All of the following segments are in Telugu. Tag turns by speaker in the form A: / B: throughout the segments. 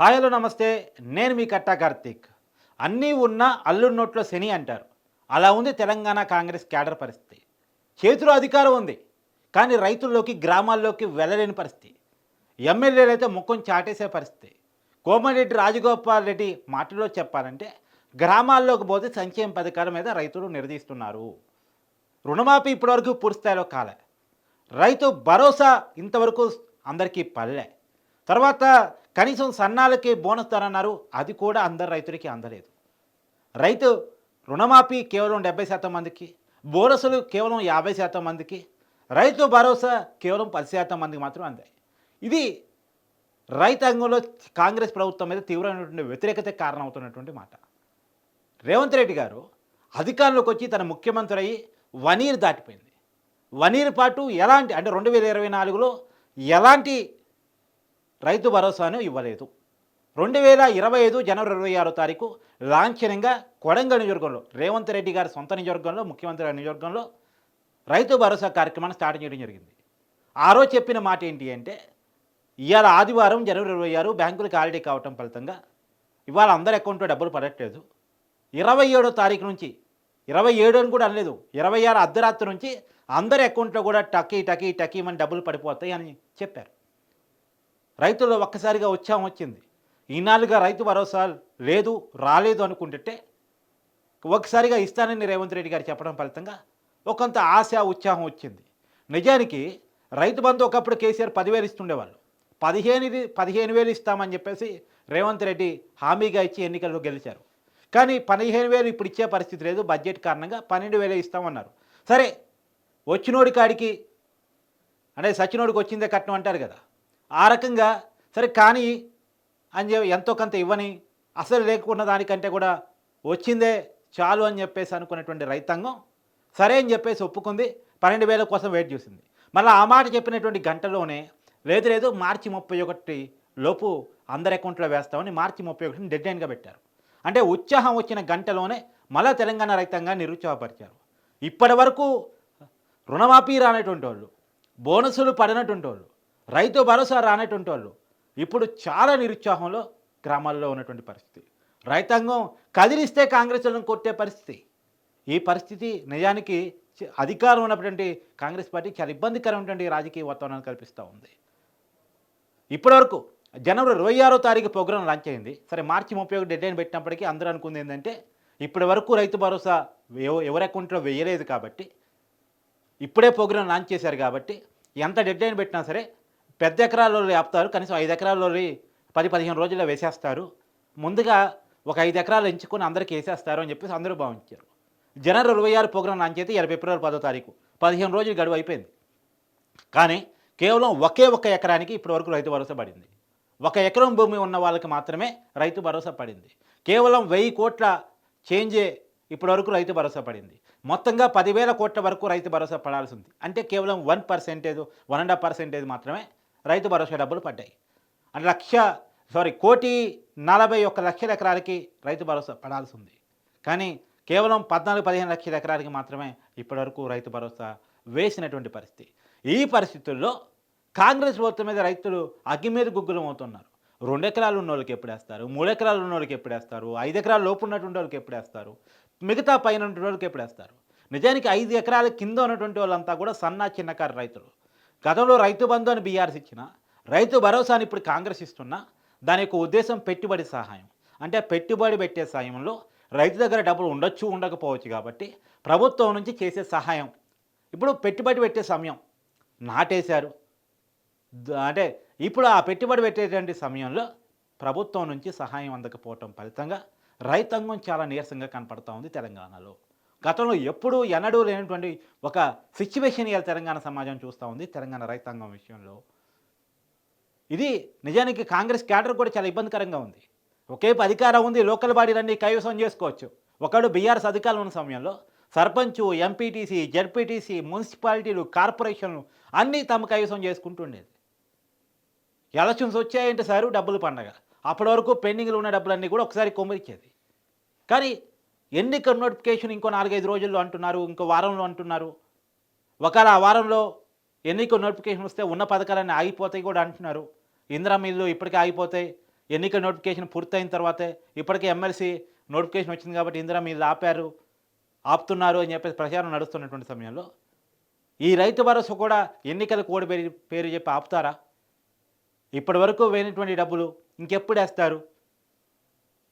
A: హాయ్ హలో నమస్తే. నేను మీ కట్టా కార్తీక్. అన్నీ ఉన్న అల్లుడి నోట్లో శని అంటారు. అలా ఉంది తెలంగాణ కాంగ్రెస్ క్యాడర్ పరిస్థితి. చేతిలో అధికారం ఉంది కానీ రైతుల్లోకి గ్రామాల్లోకి వెళ్ళలేని పరిస్థితి. ఎమ్మెల్యేలు అయితే ముఖం చాటేసే పరిస్థితి. కోమటిరెడ్డి రాజగోపాల్ రెడ్డి మాటల్లో చెప్పాలంటే గ్రామాల్లోకి పోతే సంక్షేమ పథకాల మీద రైతులు నిలదీస్తున్నారు రుణమాఫీ ఇప్పటివరకు పూర్తిస్థాయిలో కాలే. రైతు భరోసా ఇంతవరకు అందరికీ పల్లె. తర్వాత కనీసం సన్నాలకి బోనస్ ధర అన్నారు. అది కూడా అందరు రైతులకి అందలేదు. రైతు రుణమాఫీ కేవలం డెబ్బై శాతం మందికి బోనసులు కేవలం యాభై శాతం మందికి రైతు భరోసా కేవలం పది శాతం మందికి మాత్రం అందాయి. ఇది రైతాంగంలో కాంగ్రెస్ ప్రభుత్వం మీద తీవ్రమైనటువంటి వ్యతిరేకత కారణమవుతున్నటువంటి మాట. రేవంత్ రెడ్డి గారు అధికారంలోకి వచ్చి తన ముఖ్యమంత్రి అయ్యి వన్ ఇయర్ దాటిపోయింది. వన్ ఇయర్ పాటు ఎలాంటి అంటే రెండు వేల ఇరవై నాలుగులో ఎలాంటి రైతు భరోసాను ఇవ్వలేదు. రెండు వేల ఇరవై ఐదు జనవరి ఇరవై ఆరో తారీఖు లాంఛనంగా కొడంగల్ నియోజకవర్గంలో రేవంత్ రెడ్డి గారి సొంత నియోజకవర్గంలో ముఖ్యమంత్రి గారి నియోజకవర్గంలో రైతు భరోసా కార్యక్రమాన్ని స్టార్ట్ చేయడం జరిగింది. ఆ రోజు చెప్పిన మాట ఏంటి అంటే ఇవాళ ఆదివారం జనవరి ఇరవై ఆరు బ్యాంకులకు హాలిడే కావటం ఫలితంగా ఇవాళ అందరి అకౌంట్లో డబ్బులు పడట్లేదు. ఇరవై ఏడో తారీఖు నుంచి ఇరవై ఏడు అని కూడా అనలేదు ఇరవై ఆరు అర్ధరాత్రి నుంచి అందరి అకౌంట్లో కూడా టకీ టకీ టకీమని డబ్బులు పడిపోతాయి అని చెప్పారు. రైతులు ఒక్కసారిగా ఉత్సాహం వచ్చింది. ఈనాలుగా రైతు భరోసా లేదు రాలేదు అనుకుంటుంటే ఒకసారిగా ఇస్తానని రేవంత్ రెడ్డి గారు చెప్పడం ఫలితంగా ఒకంత ఆశ ఉత్సాహం వచ్చింది. నిజానికి రైతు బంధు ఒకప్పుడు కేసీఆర్ పదివేలు ఇస్తుండేవాళ్ళు. పదిహేను పదిహేను వేలు ఇస్తామని చెప్పేసి రేవంత్ రెడ్డి హామీగా ఇచ్చి ఎన్నికల్లో గెలిచారు. కానీ పదిహేను వేలు ఇప్పుడు ఇచ్చే పరిస్థితి లేదు. బడ్జెట్ కారణంగా పన్నెండు వేలే ఇస్తామన్నారు. సరే వచ్చినోడి కాడికి అంటే సచినోడికి వచ్చిందే కట్నం అంటారు కదా. ఆ రకంగా సరే కానీ అని చెప్పి ఎంతో కొంత ఇవ్వని అసలు లేకున్న దానికంటే కూడా వచ్చిందే చాలు అని చెప్పేసి అనుకున్నటువంటి రైతాంగం సరే అని చెప్పేసి ఒప్పుకుంది. పన్నెండు వేల కోసం వెయిట్ చేసింది. మళ్ళీ ఆ మాట చెప్పినటువంటి గంటలోనే లేదు లేదు మార్చి ముప్పై ఒకటి లోపు అందరి అకౌంట్లో వేస్తామని మార్చి ముప్పై ఒకటిని డెడ్లైన్గా పెట్టారు. అంటే ఉత్సాహం వచ్చిన గంటలోనే మళ్ళా తెలంగాణ రైతాంగాన్ని నిరుత్సాహపరిచారు. ఇప్పటి వరకు రుణమాఫీ రానటువంటి వాళ్ళు బోనసులు పడినటువంటి వాళ్ళు రైతు భరోసా రానటువంటి వాళ్ళు. ఇప్పుడు చాలా నిరుత్సాహంలో గ్రామాల్లో ఉన్నటువంటి పరిస్థితి. రైతాంగం కదిలిస్తే కాంగ్రెస్లను కొట్టే పరిస్థితి. ఈ పరిస్థితి నిజానికి అధికారం ఉన్నటువంటి కాంగ్రెస్ పార్టీ చాలా ఇబ్బందికరమైనటువంటి రాజకీయ వాతావరణాన్ని కల్పిస్తూ ఉంది. ఇప్పటివరకు జనవరి ఇరవై ఆరో తారీఖు ప్రోగ్రాం లాంచ్ అయింది. సరే మార్చి ముప్పై ఒకటి డెడ్ లైన్ పెట్టినప్పటికీ అందరూ అనుకుంది ఏంటంటే ఇప్పటి వరకు రైతు భరోసా ఎవరి అకౌంట్లో వేయలేదు కాబట్టి ఇప్పుడే ప్రోగ్రాం లాంచ్ చేశారు కాబట్టి ఎంత డెడ్ లైన్ పెట్టినా సరే పెద్ద ఎకరాల్లో ఆపుతారు కనీసం ఐదు ఎకరాల్లో పది పదిహేను రోజుల్లో వేసేస్తారు. ముందుగా ఒక ఐదు ఎకరాలు ఎంచుకొని అందరికి వేసేస్తారు అని చెప్పేసి అందరూ భావించారు. జనవరి ఇరవై ఆరు ప్రోగ్రాం లాంచ్ అయితే ఇరవై ఫిబ్రవరి పదో తారీఖు. పదిహేను రోజులు గడువు అయిపోయింది. కానీ కేవలం ఒకే ఒక్క ఎకరానికి ఇప్పటివరకు రైతు భరోసా పడింది. ఒక ఎకరం భూమి ఉన్న వాళ్ళకి మాత్రమే రైతు భరోసా పడింది. కేవలం వెయ్యి కోట్ల చేంజే ఇప్పటివరకు రైతు భరోసా పడింది. మొత్తంగా పదివేల కోట్ల వరకు రైతు భరోసా పడాల్సి ఉంది. అంటే కేవలం one percentage one and half percentage మాత్రమే రైతు భరోసా డబ్బులు పడ్డాయి. అంటే లక్ష సారీ కోటి నలభై ఒక్క లక్షల ఎకరాలకి రైతు భరోసా పడాల్సి ఉంది కానీ కేవలం పద్నాలుగు పదిహేను లక్షల ఎకరాలకి మాత్రమే ఇప్పటివరకు రైతు భరోసా వేసినటువంటి పరిస్థితి. ఈ పరిస్థితుల్లో కాంగ్రెస్ ప్రభుత్వం మీద రైతులు అగ్గి మీద గుగ్గులం అవుతున్నారు. రెండు ఎకరాలు ఉన్న వాళ్ళకి ఎప్పుడు వేస్తారు? మూడు ఎకరాలు ఉన్న వాళ్ళకి ఎప్పుడు వేస్తారు? ఐదు ఎకరాలు లోపు ఉన్నటువంటి వాళ్ళకి ఎప్పుడేస్తారు మిగతా పైన ఉన్నటువంటి వాళ్ళకి ఎప్పుడేస్తారు నిజానికి ఐదు ఎకరాల కింద ఉన్నటువంటి వాళ్ళంతా కూడా సన్న చిన్నకారు రైతులు. గతంలో రైతు బంధు అని బీఆర్ఎస్ ఇచ్చిన రైతు భరోసాని ఇప్పుడు కాంగ్రెస్ ఇస్తున్నా దాని యొక్క ఉద్దేశం పెట్టుబడి సహాయం. అంటే పెట్టుబడి పెట్టే సమయంలో రైతు దగ్గర డబ్బులు ఉండొచ్చు ఉండకపోవచ్చు కాబట్టి ప్రభుత్వం నుంచి చేసే సహాయం. ఇప్పుడు పెట్టుబడి పెట్టే సమయం నాటేశారు. అంటే ఇప్పుడు ఆ పెట్టుబడి పెట్టేటువంటి సమయంలో ప్రభుత్వం నుంచి సహాయం అందకపోవటం ఫలితంగా రైతాంగం చాలా నీరసంగా కనపడుతూ ఉంది తెలంగాణలో. గతంలో ఎప్పుడూ ఎన్నడూ లేనటువంటి ఒక సిచ్యువేషన్ ఇవాళ తెలంగాణ సమాజం చూస్తూ ఉంది తెలంగాణ రైతాంగం విషయంలో. ఇది నిజానికి కాంగ్రెస్ క్యాడర్ కూడా చాలా ఇబ్బందికరంగా ఉంది. ఒకేపు అధికారం ఉంది లోకల్ బాడీలన్నీ కైవసం చేసుకోవచ్చు. ఒకడు బీఆర్ఎస్ అధికారులు ఉన్న సమయంలో సర్పంచ్ ఎంపీటీసీ జడ్పీటీసీ మున్సిపాలిటీలు కార్పొరేషన్లు అన్నీ తమ కైవసం చేసుకుంటుండేది. ఎలక్షన్స్ వచ్చాయంటే సారు డబ్బులు పండగ. అప్పటి వరకు పెండింగ్లో ఉన్న డబ్బులన్నీ కూడా ఒకసారి కొమ్మరిచ్చేది కానీ ఎన్నిక నోటిఫికేషన్ ఇంకో నాలుగైదు రోజుల్లో అంటున్నారు ఇంకో వారంలో అంటున్నారు. ఒకవేళ ఆ వారంలో ఎన్నిక నోటిఫికేషన్ వస్తే ఉన్న పథకాలన్నీ ఆగిపోతాయి కూడా అంటున్నారు. ఇందిరా మిల్లు ఇప్పటికే ఆగిపోతాయి ఎన్నికల నోటిఫికేషన్ పూర్తయిన తర్వాతే ఇప్పటికే ఎమ్మెల్సీ నోటిఫికేషన్ వచ్చింది కాబట్టి ఇందిరా మిల్లు ఆపారు ఆపుతున్నారు అని చెప్పేసి ప్రచారం నడుస్తున్నటువంటి సమయంలో ఈ రైతు భరోసా కూడా ఎన్నికల కోడి పేరు పేరు చెప్పి ఆపుతారా? ఇప్పటి వరకు వేయనటువంటి డబ్బులు ఇంకెప్పుడు వేస్తారు?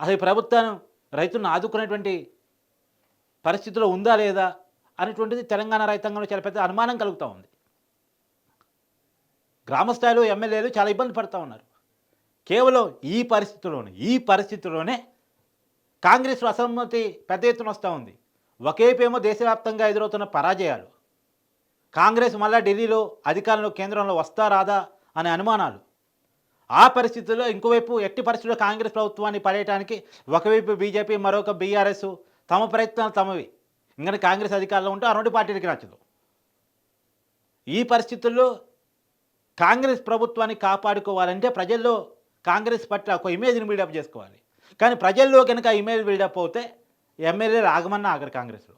A: అసలు ప్రభుత్వం రైతులను ఆదుకునేటువంటి పరిస్థితిలో ఉందా లేదా అనేటువంటిది తెలంగాణ రైతాంగంలో చాలా పెద్ద అనుమానం కలుగుతూ ఉంది. గ్రామ స్థాయిలో ఎమ్మెల్యేలు చాలా ఇబ్బంది పడుతూ ఉన్నారు. కేవలం ఈ పరిస్థితిలోనే ఈ పరిస్థితిలోనే కాంగ్రెస్ అసమ్మతి పెద్ద ఎత్తున వస్తూ ఉంది. ఒకేపేమో దేశవ్యాప్తంగా ఎదురవుతున్న పరాజయాలు. కాంగ్రెస్ మళ్ళా ఢిల్లీలో అధికారంలో కేంద్రంలో వస్తా రాదా అనే అనుమానాలు. ఆ పరిస్థితుల్లో ఇంకోవైపు ఎట్టి పరిస్థితుల్లో కాంగ్రెస్ ప్రభుత్వాన్ని పడేయడానికి ఒకవైపు బీజేపీ మరొక బీఆర్ఎస్ తమ ప్రయత్నాలు తమవి. ఇంకా కాంగ్రెస్ అధికారంలో ఉంటే ఆ రెండు పార్టీలకి నచ్చదు. ఈ పరిస్థితుల్లో కాంగ్రెస్ ప్రభుత్వాన్ని కాపాడుకోవాలంటే ప్రజల్లో కాంగ్రెస్ పట్ల ఒక ఇమేజ్ని బిల్డప్ చేసుకోవాలి. కానీ ప్రజల్లో కనుక ఆ ఇమేజ్ బిల్డప్ అవుతే ఎమ్మెల్యే రాగమన్నా ఆగరు కాంగ్రెస్లో.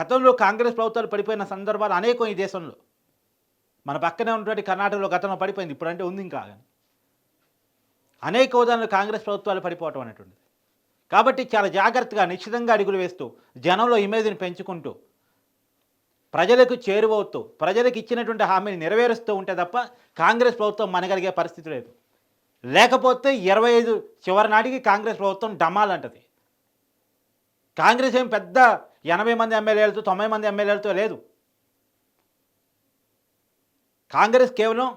A: గతంలో కాంగ్రెస్ ప్రభుత్వాలు పడిపోయిన సందర్భాలు అనేకం ఈ దేశంలో. మన పక్కనే ఉన్నటువంటి కర్ణాటకలో గతంలో పడిపోయింది ఇప్పుడంటే ఉంది ఇంకా కానీ అనేక ఉదాహరణలు కాంగ్రెస్ ప్రభుత్వాలు పడిపోవటం అనేటువంటిది. కాబట్టి చాలా జాగ్రత్తగా నిశ్చితంగా అడుగులు వేస్తూ జనంలో ఇమేజ్ని పెంచుకుంటూ ప్రజలకు చేరువవుతూ ప్రజలకు ఇచ్చినటువంటి హామీని నెరవేరుస్తూ ఉంటే తప్ప కాంగ్రెస్ ప్రభుత్వం మనగలిగే పరిస్థితి లేదు. లేకపోతే ఇరవై ఐదు చివరి నాటికి కాంగ్రెస్ ప్రభుత్వం డమాలంటది కాంగ్రెస్ ఏం పెద్ద ఎనభై మంది ఎమ్మెల్యేలతో తొంభై మంది ఎమ్మెల్యేలతో లేదు. కాంగ్రెస్ కేవలం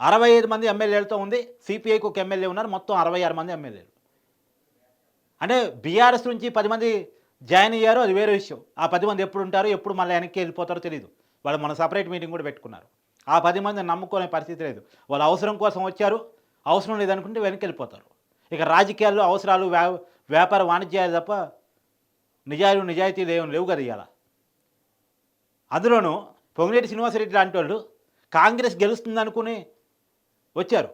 A: అరవై ఐదు మంది ఎమ్మెల్యేలతో ఉంది. సిపిఐకి ఒక ఎమ్మెల్యే ఉన్నారు. మొత్తం అరవై ఆరు మంది ఎమ్మెల్యేలు. అంటే బీఆర్ఎస్ నుంచి పది మంది జాయిన్ అయ్యారు. అది వేరే విషయం. ఆ పది మంది ఎప్పుడు ఉంటారో ఎప్పుడు మళ్ళీ వెనక్కి వెళ్ళిపోతారో తెలియదు వాళ్ళు మన సపరేట్ మీటింగ్ కూడా పెట్టుకున్నారు. ఆ పది మంది నమ్ముకునే పరిస్థితి లేదు. వాళ్ళు అవసరం కోసం వచ్చారు. అవసరం లేదనుకుంటే వెనక్కి వెళ్ళిపోతారు. ఇక రాజకీయాల్లో అవసరాలు వ్యా వ్యాపార వాణిజ్యాలు తప్ప నిజాలు నిజాయితీలు ఏమి లేవు కదా ఇవాళ అందులోనూ పొంగిరెడ్డి శ్రీనివాసరెడ్డి లాంటి వాళ్ళు కాంగ్రెస్ గెలుస్తుంది అనుకుని వచ్చారు.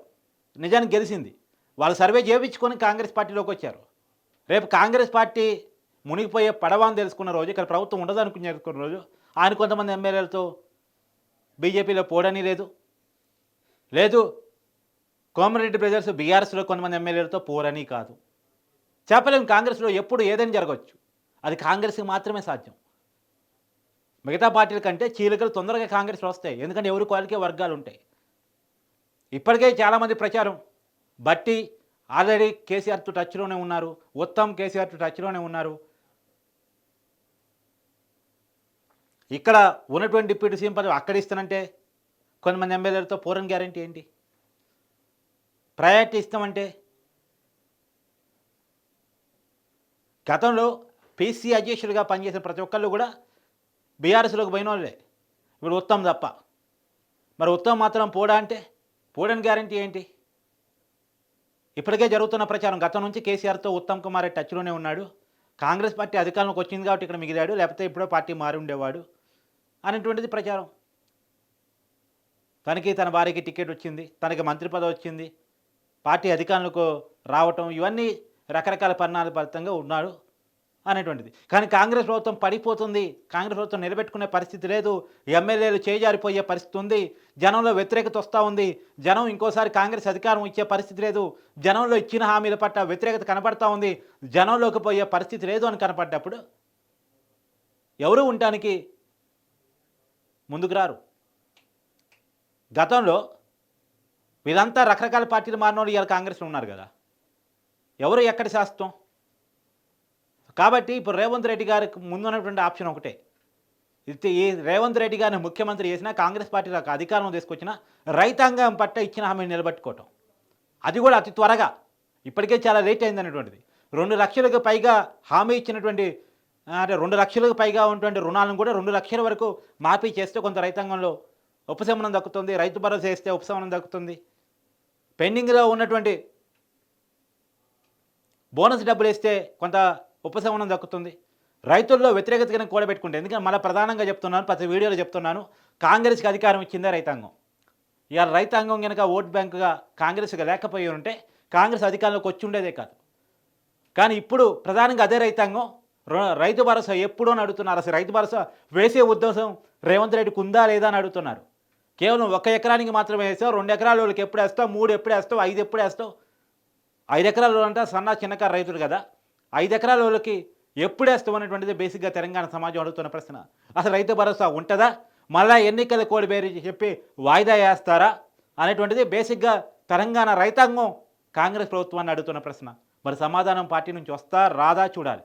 A: నిజానికి గెలిచింది వాళ్ళు సర్వే చేయించుకొని కాంగ్రెస్ పార్టీలోకి వచ్చారు. రేపు కాంగ్రెస్ పార్టీ మునిగిపోయే పడవ అని తెలుసుకున్న రోజు ఇక్కడ ప్రభుత్వం ఉండదు అనుకుని తెలుసుకున్న రోజు ఆయన కొంతమంది ఎమ్మెల్యేలతో బీజేపీలో పోడని లేదు. లేదు కోమరెడ్డి బ్రదర్స్ బీఆర్ఎస్లో కొంతమంది ఎమ్మెల్యేలతో పోరని కాదు. చెప్పలేము కాంగ్రెస్లో ఎప్పుడు ఏదైనా జరగవచ్చు. అది కాంగ్రెస్కి మాత్రమే సాధ్యం. మిగతా పార్టీల కంటే చీలికలు తొందరగా కాంగ్రెస్లో వస్తాయి. ఎందుకంటే ఎవరు కోరికే వర్గాలు ఉంటాయి. ఇప్పటికే చాలామంది ప్రచారం. బట్టి ఆల్రెడీ కేసీఆర్ టు టచ్లోనే ఉన్నారు. ఉత్తమ్ కేసీఆర్తో టచ్లోనే ఉన్నారు. ఇక్కడ ఉన్నటువంటి డిప్యూటీ సీఎం పదవి అక్కడ ఇస్తానంటే కొంతమంది ఎమ్మెల్యేలతో పూరన్ గ్యారంటీ ఏంటి? ప్రయారిటీ ఇస్తామంటే? గతంలో పీసీ అధ్యక్షుడిగా పనిచేసిన ప్రతి ఒక్కళ్ళు కూడా బీఆర్ఎస్లోకి పోయిన వాళ్ళే ఇప్పుడు ఉత్తమ్ తప్ప. మరి ఉత్తమ్ మాత్రం పోడా అంటే? పోడని గ్యారంటీ ఏంటి? ఇప్పటికే జరుగుతున్న ప్రచారం. గతం నుంచి కేసీఆర్తో ఉత్తమ్ కుమార్ రెడ్డి టచ్లోనే ఉన్నాడు. కాంగ్రెస్ పార్టీ అధికారంలోకి వచ్చింది కాబట్టి ఇక్కడ మిగిలాడు. లేకపోతే ఇప్పుడో పార్టీ మారి ఉండేవాడు అనేటువంటిది ప్రచారం. తనకి తన భార్యకి టికెట్ వచ్చింది. తనకి మంత్రి పదవి వచ్చింది. పార్టీ అధికారులకు రావటం ఇవన్నీ రకరకాల పరిణామాల ఫలితంగా ఉన్నాడు. అనేటువంటిది. కానీ కాంగ్రెస్ ప్రభుత్వం పడిపోతుంది. కాంగ్రెస్ ప్రభుత్వం నిలబెట్టుకునే పరిస్థితి లేదు. ఎమ్మెల్యేలు చేజారిపోయే పరిస్థితి ఉంది. జనంలో వ్యతిరేకత వస్తూ ఉంది. జనం ఇంకోసారి కాంగ్రెస్ అధికారం ఇచ్చే పరిస్థితి లేదు. జనంలో ఇచ్చిన హామీల పట్ల వ్యతిరేకత కనపడతా ఉంది. జనంలోకి పోయే పరిస్థితి లేదు అని కనపడ్డప్పుడు ఎవరు ఉండటానికి ముందుకు రారు? గతంలో వీళ్ళంతా రకరకాల పార్టీలు మారినోళ్ళు ఇవాళ కాంగ్రెస్లో ఉన్నారు కదా. ఎవరు ఎక్కడ శాస్త్రం కాబట్టి ఇప్పుడు రేవంత్ రెడ్డి గారికి ముందున్నటువంటి ఆప్షన్ ఒకటే. ఇది ఈ రేవంత్ రెడ్డి గారిని ముఖ్యమంత్రి చేసినా కాంగ్రెస్ పార్టీలకు అధికారం తీసుకొచ్చినా రైతాంగం పట్ల ఇచ్చిన హామీని నిలబెట్టుకోవటం. అది కూడా అతి త్వరగా. ఇప్పటికే చాలా లేట్ అయింది అనేటువంటిది. రెండు లక్షలకు పైగా హామీ ఇచ్చినటువంటి అంటే రెండు లక్షలకు పైగా ఉన్నటువంటి రుణాలను కూడా రెండు లక్షల వరకు మాఫీ చేస్తే కొంత రైతాంగంలో ఉపశమనం దక్కుతుంది రైతు భరోసా చేస్తే ఉపశమనం దక్కుతుంది. పెండింగ్లో ఉన్నటువంటి బోనస్ డబ్బులు వేస్తే కొంత ఉపశమనం దక్కుతుంది. రైతుల్లో వ్యతిరేకత కనుక కూడబెట్టుకుంటే ఎందుకంటే మళ్ళీ ప్రధానంగా చెప్తున్నాను ప్రతి వీడియోలో చెప్తున్నాను కాంగ్రెస్కి అధికారం ఇచ్చిందే రైతాంగం. ఇవాళ రైతాంగం కనుక ఓట్ బ్యాంకుగా కాంగ్రెస్గా లేకపోయి ఉంటే కాంగ్రెస్ అధికారంలోకి వచ్చి ఉండేదే కాదు. కానీ ఇప్పుడు ప్రధానంగా అదే రైతాంగం రైతు భరోసా ఎప్పుడో అని అడుగుతున్నారు. అసలు రైతు భరోసా వేసే ఉద్దేశం రేవంత్ రెడ్డికి ఉందా లేదా అని అడుగుతున్నారు. కేవలం ఒక ఎకరానికి మాత్రమే వేస్తావు రెండు ఎకరాల వాళ్ళకి ఎప్పుడు వేస్తావు మూడు ఎప్పుడు వేస్తావు ఐదు ఎప్పుడు వేస్తావు? ఐదు ఎకరాలు అంటే సన్న చిన్నకారు రైతులు కదా. ఐదు ఎకరాల వాళ్ళకి ఎప్పుడేస్తాం అనేటువంటిది బేసిక్గా తెలంగాణ సమాజం అడుగుతున్న ప్రశ్న. అసలు రైతు భరోసా ఉంటుందా? మళ్ళా ఎన్నికల కోడి పేరు చెప్పి వాయిదా వేస్తారా? అనేటువంటిది బేసిక్గా తెలంగాణ రైతాంగం కాంగ్రెస్ ప్రభుత్వాన్ని అడుగుతున్న ప్రశ్న. మరి సమాధానం పార్టీ నుంచి వస్తా రాదా చూడాలి.